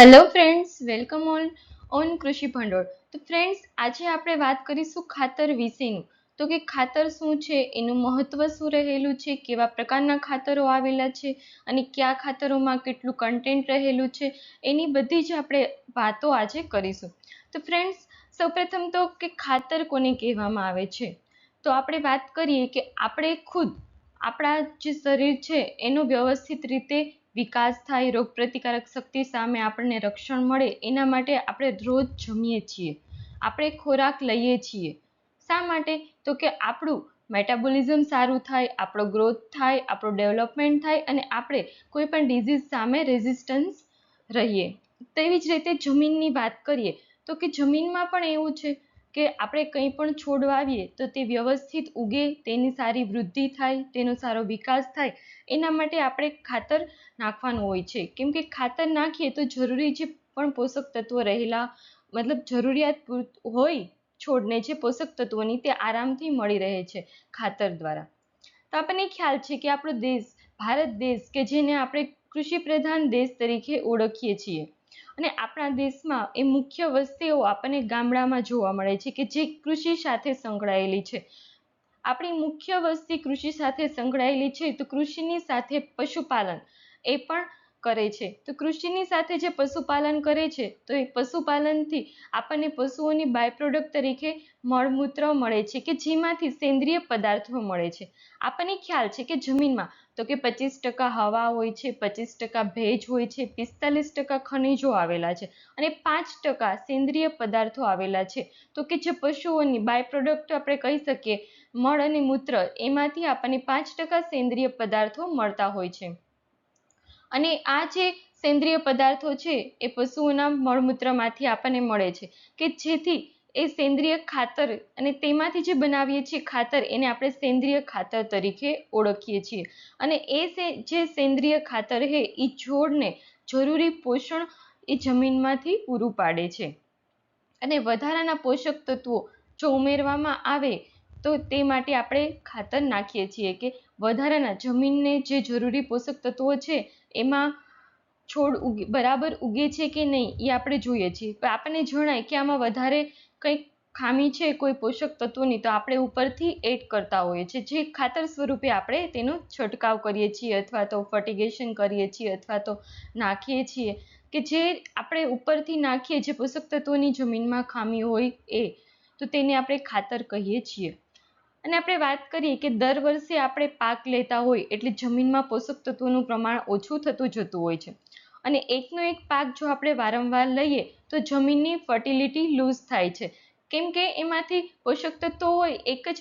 Hello friends welcome on on કૃષિ ભંડોળ તો ફ્રેન્ડ્સ આજે આપણે વાત કરીશું ખાતર વિશેનું. તો કે ખાતર શું છે? એનું મહત્ત્વ શું રહેલું છે? કેવા પ્રકારના ખાતરો આવેલા છે? અને કયા ખાતરોમાં કેટલું કન્ટેન્ટ રહેલું છે? એની બધી જ આપણે વાતો આજે કરીશું. તો ફ્રેન્ડ્સ સૌપ્રથમ તો કે ખાતર કોને કહેવામાં આવે છે? તો આપણે વાત કરીએ કે આપણે ખુદ, આપણા જે શરીર છે, એનો વ્યવસ્થિત રીતે વિકાસ થાય રોગ પ્રતિકારક શક્તિ સામે આપણને રક્ષણ મળે, એના માટે આપણે રોજ જમીએ છીએ. આપણે ખોરાક લઈએ છીએ. શા માટે? તો કે આપણું મેટાબોલિઝમ સારું થાય, આપણો ગ્રોથ થાય, આપણો ડેવલપમેન્ટ થાય અને આપણે કોઈ પણ ડિઝીઝ સામે રેઝિસ્ટન્સ રહીએ. તેવી જ રીતે જમીનની વાત કરીએ, તો કે જમીનમાં પણ એવું છે કે આપણે કંઈ પણ છોડ વાવીએ તો તે વ્યવસ્થિત ઉગે, તેની સારી વૃદ્ધિ થાય, તેનો સારો વિકાસ થાય, એના માટે આપણે ખાતર નાખવાનું હોય છે. કેમ કે ખાતર નાખીએ તો જરૂરી જે પણ પોષક તત્વો રહેલા, મતલબ જરૂરિયાત હોય છોડને જે પોષક તત્વોની તે આરામથી મળી રહે છે ખાતર દ્વારા. તો આપણને ખ્યાલ છે કે આપણો દેશ, ભારત દેશ કે જેને આપણે કૃષિ પ્રધાન દેશ તરીકે ઓળખીએ છીએ અને આપણા દેશમાં એ મુખ્ય વસ્તીઓ આપણને ગામડામાં જોવા મળે છે કે જે કૃષિ સાથે સંકળાયેલી છે. આપણી મુખ્ય વસ્તી કૃષિ સાથે સંકળાયેલી છે તો કૃષિની સાથે પશુપાલન એ પણ કરે છે. તો કૃષિની સાથે જે પશુપાલન કરે છે, તો એ પશુપાલનથી આપણને પશુઓની બાય પ્રોડક્ટ તરીકે મળમૂત્ર મળે છે કે જેમાંથી સેન્દ્રિય પદાર્થો મળે છે. આપણને ખ્યાલ છે કે જમીનમાં તો કે પચીસ ટકા હવા હોય છે, પચીસ ટકા ભેજ હોય છે, પિસ્તાલીસ ટકા ખનિજો આવેલા છે અને પાંચ ટકા સેન્દ્રિય પદાર્થો આવેલા છે. તો કે જે પશુઓની બાય પ્રોડક્ટ આપણે કહી શકીએ, મળ અને મૂત્ર એમાંથી આપણને પાંચ ટકા સેન્દ્રિય પદાર્થો મળતા હોય છે. અને આ જે સેન્દ્રિય પદાર્થો છે, એ પશુઓના મળમૂત્રમાંથી આપણને મળે છે કે જેથી એ સેન્દ્રિય ખાતર અને તેમાંથી જે બનાવીએ છીએ ખાતર, એને આપણે સેન્દ્રિય ખાતર તરીકે ઓળખીએ છીએ. અને એ જે સેન્દ્રિય ખાતર છે એ છોડને જરૂરી પોષણ એ જમીનમાંથી પૂરું પાડે છે. અને વધારાના પોષક તત્વો જો ઉમેરવામાં આવે, તો તે માટે આપણે ખાતર નાખીએ છીએ કે વધારાના જમીનને જે જરૂરી પોષક તત્વો છે એમાં છોડ બરાબર ઉગે છે કે નહીં એ આપણે જોઈએ છીએ. પણ આપણને જણાય કે આમાં વધારે કંઈક ખામી છે, કોઈ પોષક તત્વોની, તો આપણે ઉપરથી એડ કરતા હોઈએ છીએ. જે ખાતર સ્વરૂપે આપણે તેનો છંટકાવ કરીએ છીએ અથવા તો ફર્ટિગેશન કરીએ છીએ અથવા તો નાખીએ છીએ કે જે આપણે ઉપરથી નાખીએ, જે પોષક તત્વોની જમીનમાં ખામી હોય એ, તો તેને આપણે ખાતર કહીએ છીએ. અને આપણે વાત કરીએ કે દર વર્ષે આપણે પાક લેતા હોય એટલે જમીનમાં પોષક તત્વોનું પ્રમાણ ઓછું થતું જતું હોય છે. અને એકનો એક પાક જો આપણે વારંવાર લઈએ તો જમીનની ફર્ટિલિટી લૂઝ થાય છે. કેમ કે એમાંથી પોષક તત્વો હોય, એક જ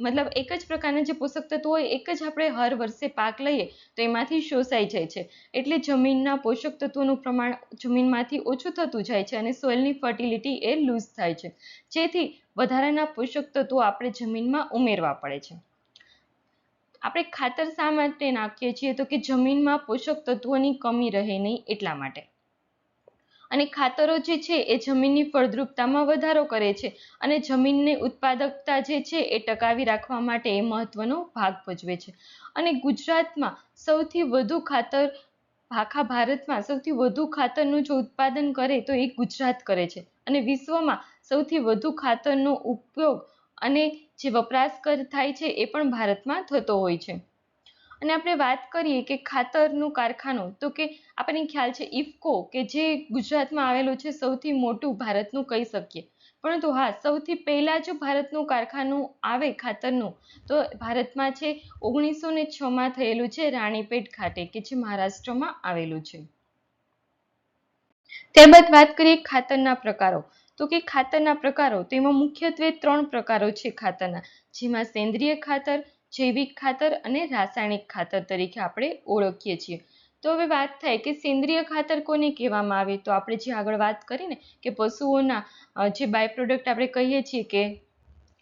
મતલબ એક જ પ્રકારના જે પોષક તત્વો હોય, એક જ આપણે હર વર્ષે પાક લઈએ, તો એમાંથી શોષાઈ જાય છે. એટલે જમીનના પોષક તત્વોનું પ્રમાણ જમીનમાંથી ઓછું થતું જાય છે અને સોઇલની ફર્ટિલિટી એ લૂઝ થાય છે. જેથી વધારાના પોષક તત્વો આપણે જમીનમાં ઉમેરવા પડે છે. આપણે ખાતર શા માટે નાખીએ છીએ? તો કે જમીનમાં પોષક તત્વોની કમી રહે નહીં એટલા માટે. અને ખાતરો જે છે એ જમીનની ફળદ્રુપતામાં વધારો કરે છે અને જમીનની ઉત્પાદકતા જે છે એ ટકાવી રાખવા માટે એ મહત્વનો ભાગ ભજવે છે. અને ગુજરાતમાં સૌથી વધુ ખાતર, આખા ભારતમાં સૌથી વધુ ખાતરનું જો ઉત્પાદન કરે તો એ ગુજરાત કરે છે. અને વિશ્વમાં સૌથી વધુ ખાતરનો ઉપયોગ અને જે વપરાશ થાય છે એ પણ ભારતમાં થતો હોય છે. અને આપણે વાત કરીએ કે ખાતરનું કારખાનું, તો કે આપણને ખ્યાલ છે ઇફકો કે જે ગુજરાતમાં આવેલું છે સૌથી મોટું ભારતનું કહી શકીએ. પરંતુ હા, સૌથી પહેલાં જો ભારતનું કારખાનું આવે ખાતરનું, તો ભારતમાં છે ઓગણીસો ને છમાં થયેલું છે રાણીપેટ ખાતે, કે જે મહારાષ્ટ્રમાં આવેલું છે. ત્યારબાદ વાત કરીએ ખાતરના પ્રકારો, તો કે ખાતરના પ્રકારો, તેમાં મુખ્યત્વે ત્રણ પ્રકારો છે ખાતરના, જેમાં સેન્દ્રિય ખાતર જૈવિક ખાતર અને રાસાયણિક ખાતર તરીકે આપણે ઓળખીએ છીએ. તો હવે વાત થાય કે સેન્દ્રિય ખાતર કોને કહેવામાં આવે? તો આપણે જે આગળ વાત કરીને કે પશુઓના જે બાય પ્રોડક્ટ આપણે કહીએ છીએ કે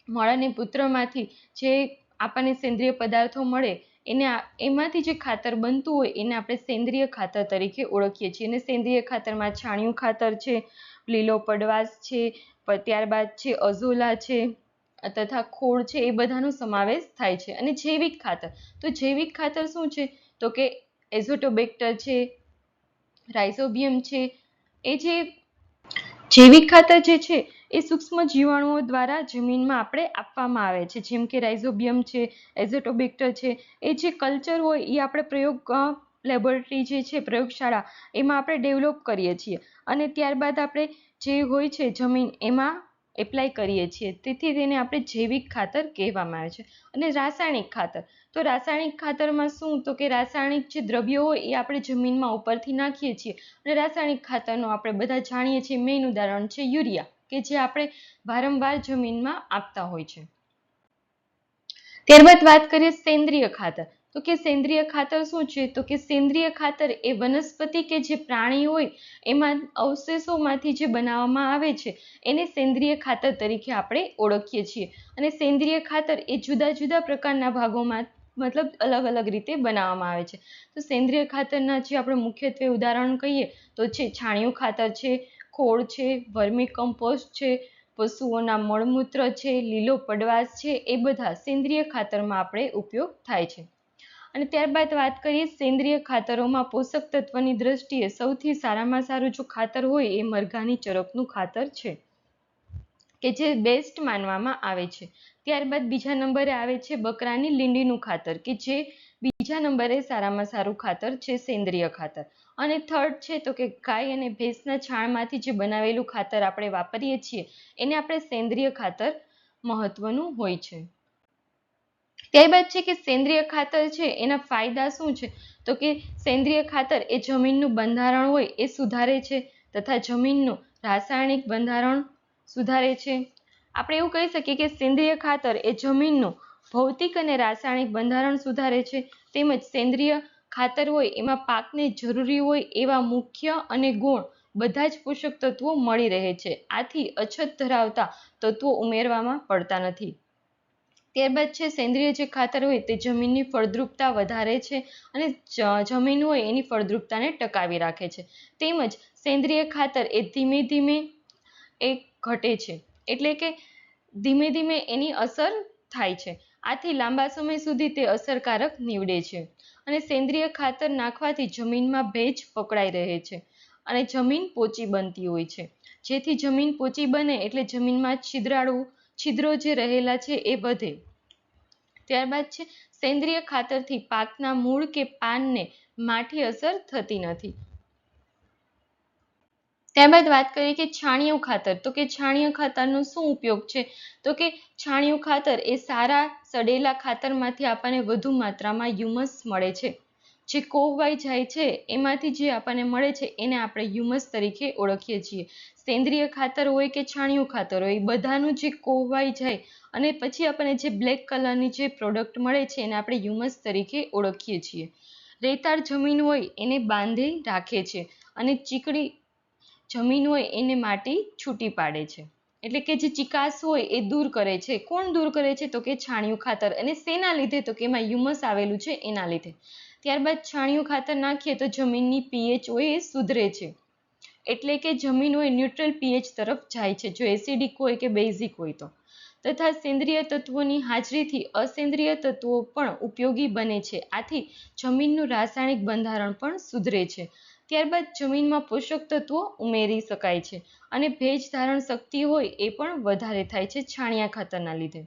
મળ અને પુત્રમાંથી જે આપણને સેન્દ્રિય પદાર્થો મળે, એને એમાંથી જે ખાતર બનતું હોય એને આપણે સેન્દ્રિય ખાતર તરીકે ઓળખીએ છીએ. અને સેન્દ્રિય ખાતરમાં છાણિયું ખાતર છે, લીલો પડવાશ છે ત્યારબાદ છે, અઝોલા છે તથા ખોળ છે એ બધાનો સમાવેશ થાય છે અને જૈવિક ખાતર. તો જૈવિક ખાતર શું છે? તો કે એઝોટોબેક્ટર છે, રાઇઝોબિયમ છે, એ જે જૈવિક ખાતર જે છે એ સૂક્ષ્મ જીવાણુઓ દ્વારા જમીનમાં આપણે આપવામાં આવે છે. જેમ કે રાઇઝોબિયમ છે, એઝોટોબેક્ટર છે, એ જે કલ્ચર હોય એ આપણે પ્રયોગ લેબોરેટરી જે છે, પ્રયોગશાળા, એમાં આપણે ડેવલપ કરીએ છીએ. અને ત્યારબાદ આપણે જે હોય છે જમીન, એમાં એપ્લાય કરીએ છીએ. તેથી તેને આપણે જૈવિક ખાતર કહેવામાં આવે છે અને રાસાયણિક ખાતર. તો રાસાયણિક ખાતરમાં શું? તો કે રાસાયણિક જે દ્રવ્યો હોય એ આપણે જમીનમાં ઉપરથી નાખીએ છીએ અને રાસાયણિક ખાતરનો આપણે બધા જાણીએ છીએ. મેઇન ઉદાહરણ છે યુરિયા, કે જે આપણે વારંવાર જમીનમાં આપતા હોય છે. ત્યારબાદ વાત કરીએ સેન્દ્રિય ખાતર. તો કે સેન્દ્રિય ખાતર શું છે? તો કે સેન્દ્રિય ખાતર એ વનસ્પતિ કે જે પ્રાણી હોય, એમાં અવશેષોમાંથી જે બનાવવામાં આવે છે, એને સેન્દ્રિય ખાતર તરીકે આપણે ઓળખીએ છીએ. અને સેન્દ્રિય ખાતર એ જુદા જુદા પ્રકારના ભાગોમાં મતલબ અલગ અલગ રીતે બનાવવામાં આવે છે. તો સેન્દ્રિય ખાતરના જે આપણે મુખ્યત્વે ઉદાહરણ કહીએ, તો છે છાણિયું ખાતર છે, ખોળ છે વર્મી કમ્પોસ્ટ છે, પશુઓના મળમૂત્ર છે, લીલો પડવાશ છે, એ બધા સેન્દ્રિય ખાતરમાં આપણે ઉપયોગ થાય છે. અને ત્યારબાદ વાત કરીએ સેન્દ્રિય ખાતરોમાં પોષક તત્વની દ્રષ્ટિએ સૌથી સારામાં સારું જો ખાતર હોય એ મરઘાની ચરકનું ખાતર છે, કે જે બેસ્ટ માનવામાં આવે છે. ત્યારબાદ બીજા નંબરે આવે છે બકરાની લીંડીનું ખાતર, કે જે બીજા નંબરે સારામાં સારું ખાતર છે, સેન્દ્રિય ખાતર. અને થર્ડ છે તો કે ગાય અને ભેંસના છાણમાંથી જે બનાવેલું ખાતર આપણે વાપરીએ છીએ, એને આપણે સેન્દ્રિય ખાતર મહત્વનું હોય છે. ત્યારબાદ છે કે સેન્દ્રિય ખાતર છે, એના ફાયદા શું છે? તો કે સેન્દ્રિય ખાતર એ જમીનનું બંધારણ હોય, એ સુધારે છે, તથા જમીનનું રાસાયણિક બંધારણ સુધારે છે. આપણે એવું કહી શકીએ કે સેન્દ્રિય ખાતર એ જમીનનું ભૌતિક અને રાસાયણિક બંધારણ સુધારે છે, તેમજ સેન્દ્રિય ખાતર હોય, એમાં પાકને જરૂરી હોય, એવા મુખ્ય અને ગુણ બધા જ પોષક તત્વો મળી રહે છે. આથી અછત ધરાવતા તત્વો ઉમેરવામાં પડતા નથી. ત્યારબાદ છે, સેન્દ્રિય જે ખાતર હોય તે જમીનની ફળદ્રુપતા વધારે છે અને જમીન હોય એની ફળદ્રુપતાને ટકાવી રાખે છે. તેમજ સેન્દ્રિય ખાતર એ ધીમે ધીમે એ ઘટે છે, એટલે કે ધીમે ધીમે એની અસર થાય છે. આથી લાંબા સમય સુધી તે અસરકારક નીવડે છે અને સેન્દ્રિય ખાતર નાખવાથી જમીનમાં ભેજ પકડાઈ રહે છે અને જમીન પોચી બનતી હોય છે. જેથી જમીન પોચી બને એટલે જમીનમાં છિદ્રાળુ છિદ્રો જે રહેલા છે એ વધે. ત્યારબાદ છે, સેન્દ્રિય ખાતરથી પાકના મૂળ કે પાનને માઠી અસર થતી નથી. ત્યારબાદ વાત કરીએ કે છાણિયું ખાતર. તો કે છાણિયું ખાતરનો શું ઉપયોગ છે? તો કે છાણિયું ખાતર એ સારા સડેલા ખાતરમાંથી આપણને વધુ માત્રામાં હ્યુમસ મળે છે. જે કોહવાઈ જાય છે, એમાંથી જે આપણને મળે છે, એને આપણે હ્યુમસ તરીકે ઓળખીએ છીએ. સેન્દ્રિય ખાતર હોય કે છાણિયું ખાતર હોય, એ બધાનું જે કોહવાઈ જાય અને પછી આપણને જે બ્લેક કલરની જે પ્રોડક્ટ મળે છે, એને આપણે હ્યુમસ તરીકે ઓળખીએ છીએ. રેતાળ જમીન હોય, એને બાંધી, રાખે છે અને ચીકણી જમીન હોય, એને માટી છૂટી પાડે છે. એટલે કે જે ચિકાસ હોય, એ દૂર કરે છે. કોણ દૂર કરે છે? તો કે છાણિયું ખાતર. અને શેના લીધે? તો કે એમાં હ્યુમસ આવેલું છે, એના લીધે. ત્યારબાદ છાણિયું ખાતર નાખીએ તો જમીનની પીએચ હોય એ સુધરે છે. એટલે કે જમીન હોય ન્યુટ્રલ પીએચ તરફ જાય છે, જો એસિડિક હોય કે બેઝિક હોય તો. તથા સેન્દ્રિય તત્વોની હાજરીથી અસેન્દ્રિય તત્વો પણ ઉપયોગી બને છે. આથી જમીનનું રાસાયણિક બંધારણ પણ સુધરે છે. ત્યારબાદ જમીનમાં પોષક તત્વો ઉમેરી શકાય છે અને ભેજ ધારણ શક્તિ હોય એ પણ વધારે થાય છે છાણિયા ખાતરના લીધે.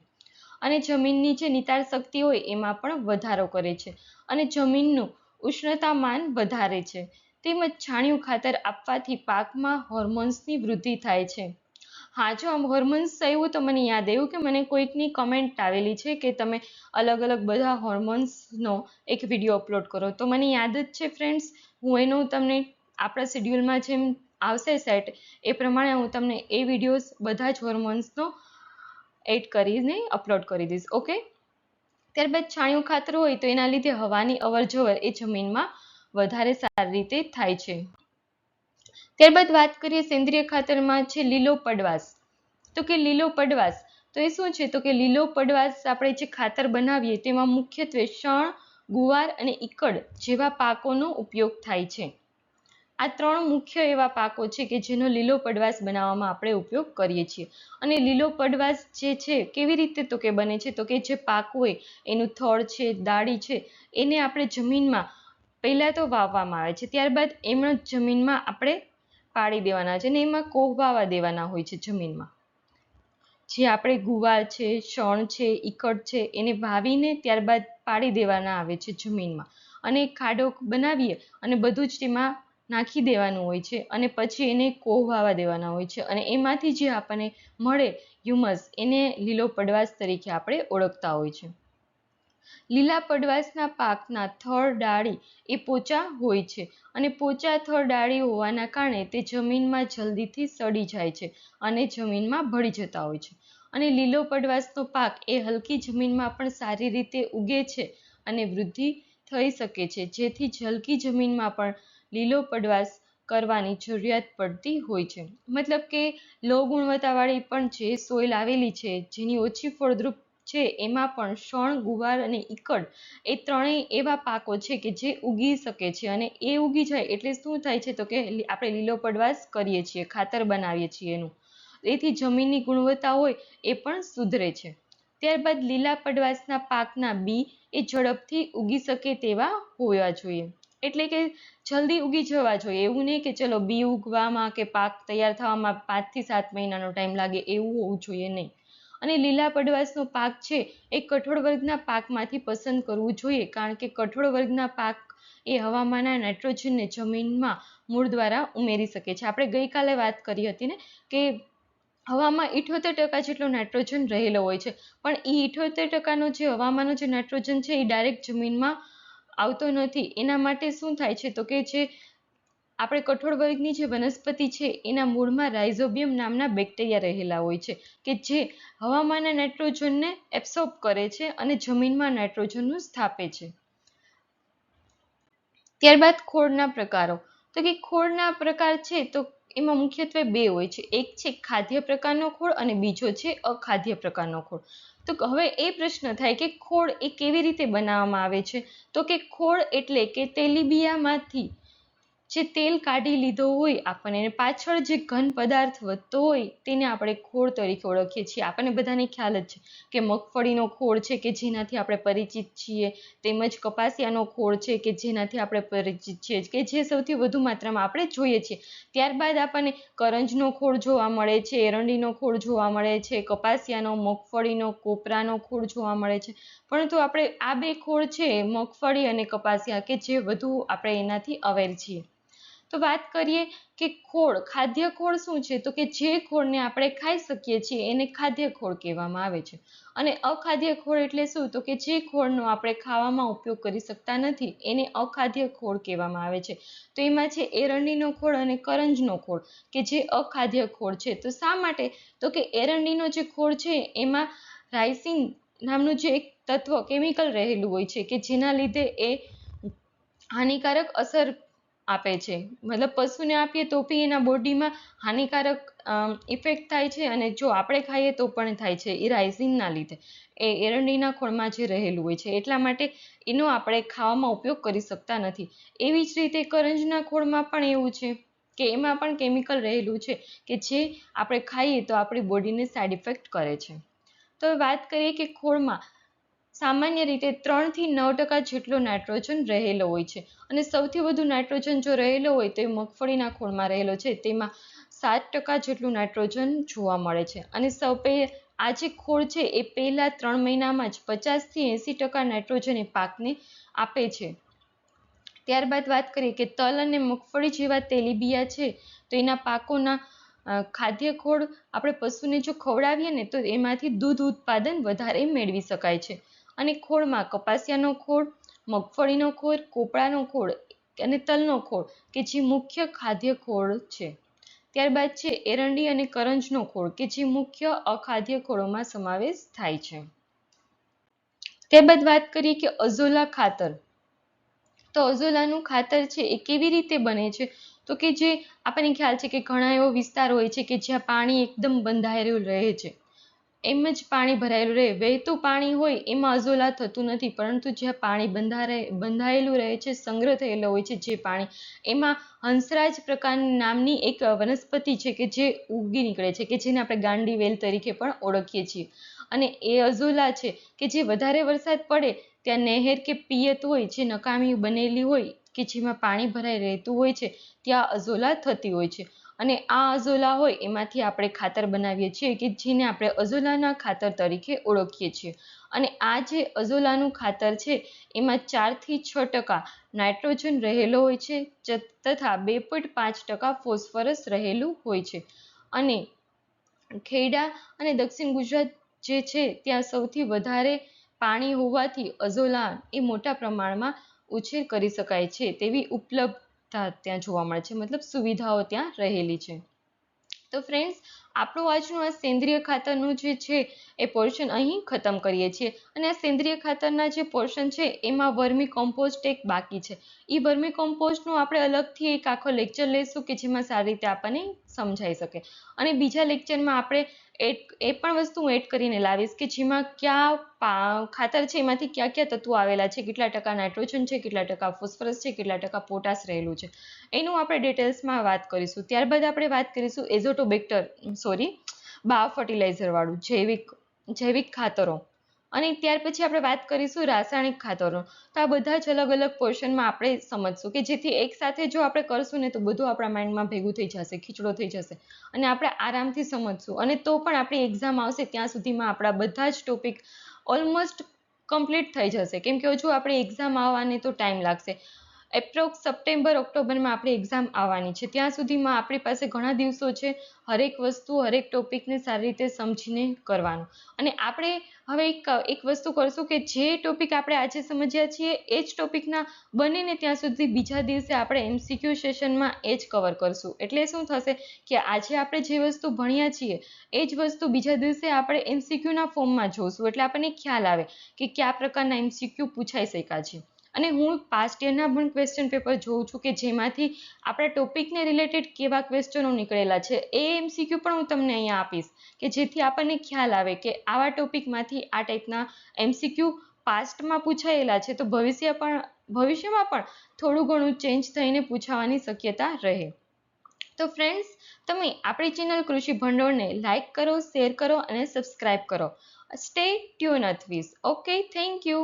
અને જમીનની જે નિતાર શક્તિ હોય એમાં પણ વધારો કરે છે. અને જમીનનું ઉષ્ણતામાન વધારે છે. તેમજ છાણિયું ખાતર આપવાથી પાકમાં હોર્મોન્સની વૃદ્ધિ થાય છે. હા, જો આમ હોર્મોન્સ થયું તો મને યાદ આવ્યું કે મને કોઈકની કમેન્ટ આવેલી છે કે તમે અલગ અલગ બધા હોર્મોન્સનો એક વીડિયો અપલોડ કરો. તો મને યાદ જ છે ફ્રેન્ડ્સ હું એનું તમને આપણા શેડ્યુલમાં જેમ આવશે સેટ એ પ્રમાણે હું તમને એ વિડીયોઝ બધા જ હોર્મોન્સનો એડ કરીને અપલોડ કરી દઈશ ઓકે ત્યારબાદ છાણિયું ખાતર હોય તો એના લીધે હવાની અવર જવર એ જમીનમાં વધારે સારી રીતે થાય છે. ત્યારબાદ વાત કરીએ સેન્દ્રિય ખાતરમાં છે લીલો પડવાશ તો કે લીલો પડવાશ તો એ શું છે? તો કે લીલો પડવાશ આપણે જે ખાતર બનાવીએ તેમાં મુખ્યત્વે શણ, ગુવાર અને ઈકડ જેવા પાકોનો ઉપયોગ થાય છે. આ ત્રણ મુખ્ય એવા પાકો છે કે જેનો લીલો પડવાશ બનાવવામાં આપણે ઉપયોગ કરીએ છીએ. અને લીલો પડવાશ જે છે, કેવી રીતે તો કે બને છે? તો કે જે પાક હોય, એનું થળ છે દાડી છે, એને આપણે જમીનમાં પહેલાં તો વાવવામાં આવે છે. ત્યારબાદ એમણે જમીનમાં આપણે પાડી દેવાના છે અને એમાં કોહવાવા દેવાના હોય છે જમીનમાં. જે આપણે ગુવાર છે, શણ છે, ઈકડ છે, એને વાવીને ત્યારબાદ પાડી દેવાના આવે છે જમીનમાં. અને ખાડો બનાવીએ અને બધું જ તેમાં નાખી દેવાનું હોય છે અને પછી એને કોહવાવા દેવાના હોય છે અને એમાંથી જે આપણને મળે હ્યુમસ એને લીલો પડવાશ તરીકે આપણે ઓળખતા હોય છે. લીલા પડવાશના પાકના થડ ડાળી એ પોચા હોય છે અને પોચા થડ ડાળી હોવાના કારણે તે જમીનમાં જલ્દીથી સડી જાય છે અને જમીનમાં ભળી જતા હોય છે. અને લીલો પડવાશનો પાક એ હલકી જમીનમાં પણ સારી રીતે ઉગે છે અને વૃદ્ધિ થઈ શકે છે જેથી હલકી જમીનમાં પણ લીલો પડવાશ કરવાની જરૂરિયાત પડતી હોય છે. મતલબ કે લો ગુણવત્તાવાળી પણ જે સોઇલ આવેલી છે, જેની ઓછી ફળદ્રુપ છે, એમાં પણ શણ, ગુવાર અને ઈકડ એ ત્રણેય એવા પાકો છે કે જે ઉગી શકે છે. અને એ ઉગી જાય એટલે શું થાય છે તો કે આપણે લીલો પડવાશ કરીએ છીએ, ખાતર બનાવીએ છીએ એનું. એથી જમીનની ગુણવત્તા હોય એ પણ સુધરે છે. ત્યારબાદ લીલા પડવાશના પાકના બી એ ઝડપથી ઉગી શકે તેવા હોવા જોઈએ. એટલે કે જલ્દી ઉગી જવા જોઈએ. એવું નહીં કે ચલો બી ઉગવામાં કે પાક તૈયાર થવામાં પાંચથી સાત મહિનાનો ટાઈમ લાગે, એવું હોવું જોઈએ નહીં. અને લીલા પડવાશનો પાક છે એ કઠોળ વર્ગના પાકમાંથી પસંદ કરવું જોઈએ. કારણ કે કઠોળ વર્ગના પાક એ હવામાનના નાઇટ્રોજનને જમીનમાં મૂળ દ્વારા ઉમેરી શકે છે. આપણે ગઈકાલે વાત કરી હતી ને કે હવામાં ઇઠોતેર ટકા જેટલો નાઇટ્રોજન રહેલો હોય છે. પણ એ ઇઠોતેર ટકાનો જે હવામાનનો જે નાઇટ્રોજન છે એ ડાયરેક્ટ જમીનમાં આવતો નથી. એના માટે શું થાય છે? તો કે જે આપણે કઠોળ વર્ગની જે વનસ્પતિ છે, એના મૂળમાં રાઇઝોબિયમ નામના બેક્ટેરિયા રહેલા હોય છે. કે જે હવામાનના નાઇટ્રોજનને એબ્સોર્બ કરે છે અને જમીનમાં નાઇટ્રોજનનું સ્થાપે છે. ત્યારબાદ ખોળના પ્રકારો. તો કે ખોળના પ્રકાર છે, તો એમાં મુખ્યત્વે બે હોય છે. એક છે ખાદ્ય પ્રકારનો ખોળ અને બીજો છે અખાદ્ય પ્રકારનો ખોળ. તો હવે એ પ્રશ્ન થાય કે ખોળ એ કેવી રીતે બનાવવામાં આવે છે? તો કે ખોળ એટલે કે તેલીબિયામાંથી જે તેલ કાઢી લીધો હોય, આપણને એને પાછળ જે ઘન પદાર્થ વધતો હોય, તેને આપણે ખોળ તરીકે ઓળખીએ છીએ. આપણને બધાને ખ્યાલ જ છે કે મગફળીનો ખોળ છે કે જેનાથી આપણે પરિચિત છીએ, તેમજ કપાસિયાનો ખોળ છે કે જેનાથી આપણે પરિચિત છીએ, કે જે સૌથી વધુ માત્રામાં આપણે જોઈએ છીએ. ત્યારબાદ આપણને કરંજનો ખોળ જોવા મળે છે, એરંડીનો ખોળ જોવા મળે છે, કપાસિયાનો, મગફળીનો, કોપરાનો ખોળ જોવા મળે છે. પરંતુ આપણે આ બે ખોળ છે, મગફળી અને કપાસિયા, કે જે વધુ આપણે એનાથી અવેર છીએ. તો વાત કરીએ કે ખોળ, ખાદ્ય ખોળ શું છે? તો કે જે ખોળને આપણે ખાઈ શકીએ છીએ, એને ખાદ્ય ખોળ કહેવામાં આવે છે. અને અખાદ્ય ખોળ એટલે શું? તો કે જે ખોળનો આપણે ખાવામાં ઉપયોગ કરી શકતા નથી, એને અખાદ્ય ખોળ કહેવામાં આવે છે. તો એમાં છે એરંડીનો ખોળ અને કરંજનો ખોળ, કે જે અખાદ્ય ખોળ છે. તો શા માટે? તો કે એરંડીનો જે ખોળ છે, એમાં રાઇસિન નામનું જે એક તત્વ કેમિકલ રહેલું હોય છે, કે જેના લીધે એ હાનિકારક અસર આપે છે. મતલબ પશુને આપીએ તો બી એના બોડીમાં હાનિકારક ઇફેક્ટ થાય છે અને જો આપણે ખાઈએ તો પણ થાય છે એ રાઇઝિનના લીધે. એ એરંડીના ખોળમાં જે રહેલું હોય છે એટલા માટે એનો આપણે ખાવામાં ઉપયોગ કરી શકતા નથી. એવી જ રીતે કરંજના ખોળમાં પણ એવું છે કે એમાં પણ કેમિકલ રહેલું છે કે જે આપણે ખાઈએ તો આપણી બોડીને સાઇડ ઇફેક્ટ કરે છે. તો વાત કરીએ કે ખોળમાં સામાન્ય રીતે ત્રણથી નવ ટકા જેટલો નાઇટ્રોજન રહેલો હોય છે. અને સૌથી વધુ નાઇટ્રોજન જો રહેલો હોય તો એ મગફળીના ખોળમાં રહેલો છે. તેમાં સાત ટકા જેટલું નાઇટ્રોજન જોવા મળે છે. અને સૌ આ જે ખોળ છે એ પહેલાં ત્રણ મહિનામાં જ પચાસથી એંસી ટકા નાઇટ્રોજન એ પાકને આપે છે. ત્યારબાદ વાત કરીએ કે તલ અને મગફળી જેવા તેલીબિયા છે, તો એના પાકોના ખાદ્ય ખોળ આપણે પશુને જો ખવડાવીએ ને તો એમાંથી દૂધ ઉત્પાદન વધારે મેળવી શકાય છે. અને ખોળમાં કપાસિયાનો ખોળ, મગફળીનો ખોળ, કોપરાનો ખોળ અને તલનો ખોળ, કે જે મુખ્ય ખાદ્ય ખોળ છે. ત્યારબાદ છે એરંડી અને કરંજનો ખોળ, કે જે મુખ્ય અખાદ્ય ખોળોમાં સમાવેશ થાય છે. ત્યારબાદ વાત કરીએ કે અઝોલા ખાતર. તો અઝોલાનું ખાતર છે એ કેવી રીતે બને છે? તો કે જે આપણને ખ્યાલ છે કે ઘણા એવો વિસ્તાર હોય છે કે જ્યાં પાણી એકદમ બંધાયેલું રહે છે. એમ જ પાણી ભરાયેલું રહે. વહેતું પાણી હોય એમાં અઝોલા થતું નથી, પરંતુ જ્યાં પાણી બંધારે બંધાયેલું રહે છે, સંગ્રહ થયેલો હોય છે જે પાણી. એમાં હંસરાજ પ્રકાર નામની એક વનસ્પતિ છે કે જે ઉગી નીકળે છે, કે જેને આપણે ગાંડી વેલ તરીકે પણ ઓળખીએ છીએ. અને એ અઝોલા છે કે જે વધારે વરસાદ પડે ત્યાં નહેર કે પિયત હોય, જે નકામી બનેલી હોય કે જેમાં પાણી ભરાઈ રહેતું હોય છે, ત્યાં અઝોલા થતી હોય છે. અને આ અઝોલા હોય એમાંથી આપણે ખાતર બનાવીએ છીએ કે જેને આપણે અઝોલાના ખાતર તરીકે ઓળખીએ છીએ. અને આ જે અઝોલાનું ખાતર છે, એમાં ચારથી છ ટકા નાઇટ્રોજન રહેલો હોય છે તથા બે પોઈન્ટ પાંચ ટકા ફોસ્ફરસ રહેલું હોય છે. અને ખેડા અને દક્ષિણ ગુજરાત જે છે, ત્યાં સૌથી વધારે પાણી હોવાથી અઝોલા એ મોટા પ્રમાણમાં ઉછેર કરી શકાય છે તેવી ઉપલબ્ધતા ત્યાં જોવા મળે છે. મતલબ સુવિધાઓ ત્યાં રહેલી છે. તો ફ્રેન્ડ્સ આપણું આજનું આ સેન્દ્રિય ખાતરનું જે છે, એ પોર્શન અહીં ખતમ કરીએ છીએ. અને આ સેન્દ્રિય ખાતરના જે પોર્શન છે, એમાં વર્મી કોમ્પોસ્ટ એક બાકી છે. એ વર્મી કોમ્પોસ્ટનું આપણે અલગથી એક આખો લેક્ચર લઈશું કે જેમાં સારી રીતે આપણને સમજાઈ શકે. અને બીજા લેક્ચરમાં આપણે એડ, એ પણ વસ્તુ હું એડ કરીને લાવીશ કે જેમાં કયા ખાતર છે, એમાંથી કયા કયા તત્વો આવેલા છે, કેટલા ટકા નાઇટ્રોજન છે, કેટલા ટકા ફોસ્ફરસ છે, કેટલા ટકા પોટાશ રહેલું છે. એનું આપણે ડિટેલ્સમાં વાત કરીશું. ત્યારબાદ આપણે વાત કરીશું એઝોટોબેક્ટર સોરી બાયો ફર્ટિલાઇઝરવાળું જૈવિક જૈવિક ખાતરો. અને ત્યાર પછી આપણે વાત કરીશું રાસાયણિક ખાતરો. તો આ બધા જ અલગ અલગ પોર્શનમાં આપણે સમજશું કે જેથી એકસાથે જો આપણે કરશું ને તો બધું આપણા માઇન્ડમાં ભેગું થઈ જશે, ખીચડો થઈ જશે. અને આપણે આરામથી સમજશું. અને તો પણ આપણી એક્ઝામ આવશે ત્યાં સુધીમાં આપણા બધા જ ટોપિક ઓલમોસ્ટ કમ્પ્લીટ થઈ જશે. કેમ કે હજુ આપણે એક્ઝામ આવવાની તો ટાઈમ લાગશે. એપ્રોક્સ સપ્ટેમ્બર, ઓક્ટોબરમાં આપણી એક્ઝામ આવવાની છે. ત્યાં સુધીમાં આપણી પાસે ઘણા દિવસો છે હરેક વસ્તુ, હરેક ટોપિકને સારી રીતે સમજીને કરવાનું. અને આપણે હવે એક એક વસ્તુ કરશું કે જે ટોપિક આપણે આજે સમજ્યા છીએ એ જ ટોપિકના બનીને ત્યાં સુધી બીજા દિવસે આપણે એમસીક્યુ સેશનમાં એ જ કવર કરશું. એટલે શું થશે કે આજે આપણે જે વસ્તુ ભણ્યા છીએ એ જ વસ્તુ બીજા દિવસે આપણે એમસીક્યુના ફોર્મમાં જોઈશું એટલે આપણને ખ્યાલ આવે કે કયા પ્રકારના એમસીક્યુ પૂછાઈ શક્યા છે. અને હું પાસ્ટ યરના પણ ક્વેશ્ચન પેપર જોઉં છું કે જેમાંથી આપણા ટોપિકને રિલેટેડ કેવા ક્વેશ્ચનો નીકળેલા છે. એ એમસીક્યુ પણ હું તમને અહીંયા આપીશ કે જેથી આપણને ખ્યાલ આવે કે આવા ટોપિકમાંથી આ ટાઈપના એમસીક્યુ પાસ્ટમાં પૂછાયેલા છે. તો ભવિષ્ય પણ, ભવિષ્યમાં પણ થોડું ઘણું ચેન્જ થઈને પૂછાવાની શક્યતા રહે. તો ફ્રેન્ડ્સ તમે આપણી ચેનલ કૃષિ ભંડોળને લાઇક કરો શેર કરો અને સબસ્ક્રાઇબ કરો. Stay tune with us okay thank you